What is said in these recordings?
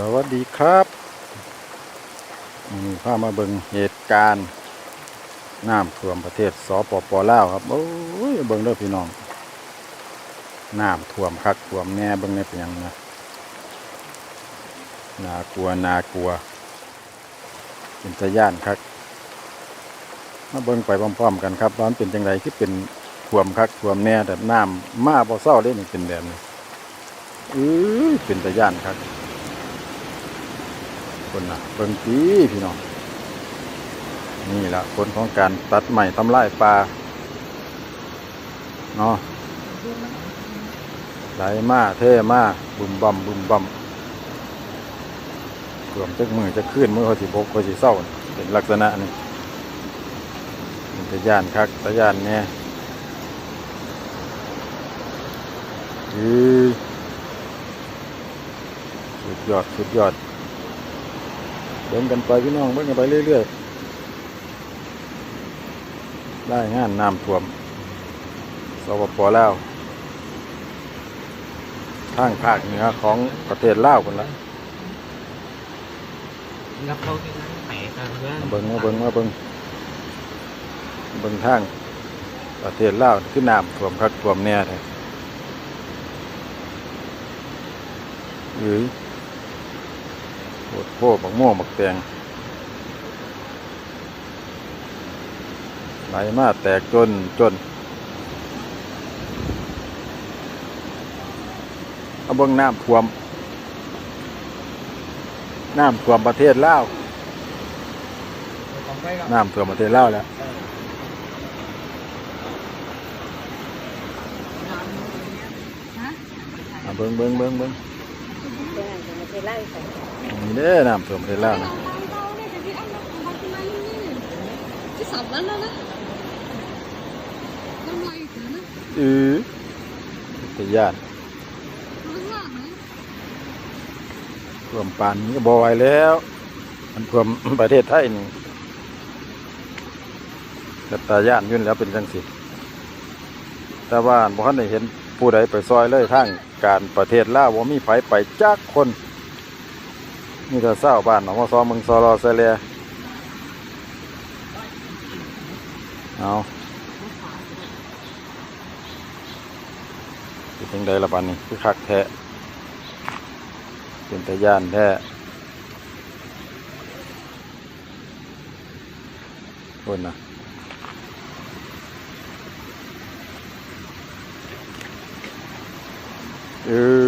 สวัสดีครับอืมพามาเบิงเหตุการณ์น้ำท่วมประเทศสปปลาวครับโอ้ยเบิงเด้อพี่น้องน้ำท่วมคักท่วมแน่เบิงในเป็นยังนะน่ากลัวน่ากลัวเป็นตะย่านคักมาเบิ่งไปพร้อมๆกันครับว่ามันเป็นจังไดที่เป็นท่วมคักท่วมแน่แต่น้ำมาบ่เศร้าเลยนี่เป็นแบบนี้อือเป็นตะย่านคัก คนนะเบิ่งปีพี่น้อง นี่ละผลของการตัดใหม่ทำลายป่าเนาะไหลมาเท่มาบุมบัมบุมบัมรวมจักมือจะขึ้นมือเขาสิบกเขาสิเศร้าเป็นลักษณะนี้มันจะยานคักตะยานเนี่ยอือสุดยอด สุดยอด เดินกันไปพี่น้องเบิ่งกันไปเรื่อยๆ ได้งานน้ำท่วมสปปลาวทางภาคเหนือของประเทศลาวคนละ gặp đâu cái nắng mẹ ta มาเบิ่งมาเบิ่งมาเบิ่งเบิ่งทางประเทศลาวคือน้ำท่วมคักท่วมแน่แท้หรือ โคตรโพบักม่วงบักแตงไหลมาแตกจนจนเอาเบิ่งน้ำท่วม น้ำท่วมประเทศลาว còn cái น้ำท่วมประเทศลาวแล้วอะเบิ้งเบิ้งเบิ้งเบิ้ง นี่เด้อน้ำท่วมประเทศลาวนะ cái sập lắm đó đó nó quay kìa nó อือตะย่าน nó ra hả ท่วมปานนี้ก็บ่ไหวแล้ว มันท่วมประเทศไทยนี่ก็ตาย่านอยุ่นแหล้วเป็นจังสิแต่ว่าบ่ทันได้เห็นผู้ใดไปซอยเลยทางการประเทศลาวบ่มีไผไปจักคน มีแต่เศร้าบ้านหนองว่าซอมืองซอรอเซะแลเอาเป็นจังไดละบัดนี้คือคักแท้เป็นตะย่านแท้คนนะเอ้ย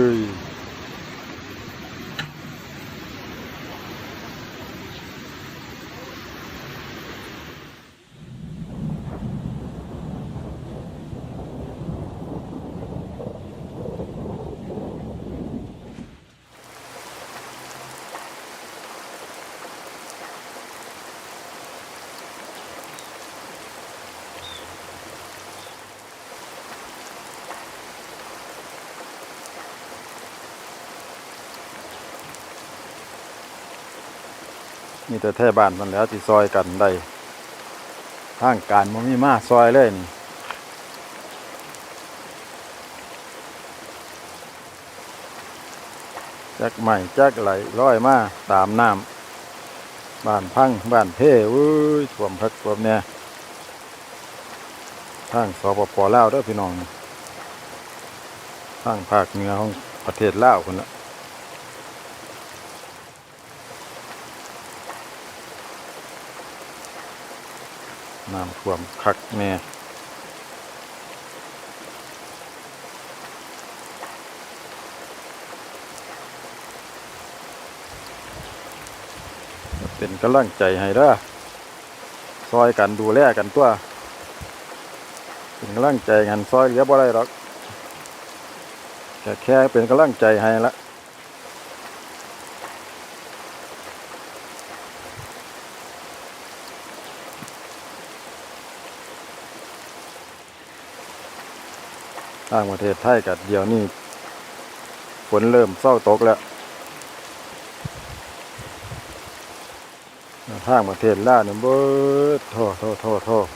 มีแต่แท่บ้านมันแล้วที่ซอยกันได้ทางการมันมีมาซอยเลยนี่จักใหม่จักไหลร้อยมาตามน้ำบ้านพังบ้านเพ่อุ้ยท่วมพักท่วมเนี่ยทางสปปลาวด้อพี่น้องทางภาคเหนือของประเทศลาวคนละ น้ำท่วมคักแน่เป็นกำลังใจให้ด้อซอยกันดูแลกันตัว เป็นกำลังใจกันซอยเหลือบ่ได้หรอกแค่แค่เป็นกำลังใจให้ละ ทางประเทศไทยกับเดี๋ยวนี้ฝนเริ่มเศร้าตกแล้วทางประเทศล่าเนี่ยเบิดโทษโทษโทษโทษ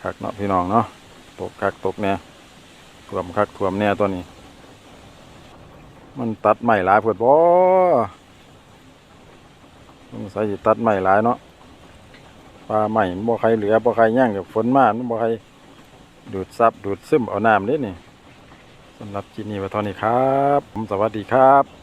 คักเนาะพี่น้องเนาะตกคักตกแน่ท่วมคักท่วมแน่ตัวนี้ มันตัดไม้หลายเพิ่นบ่ ใส่ตัดใหม่หลายเนาะปลาใหม่บ่ใครเหลือบ่ใครย่างกับฝนมามันบ่ใครดูดซับดูดซึมเอาน้ำนิดนี่สำหรับที่นี้ไว้เท่านี้ครับ ผมสวัสดีครับ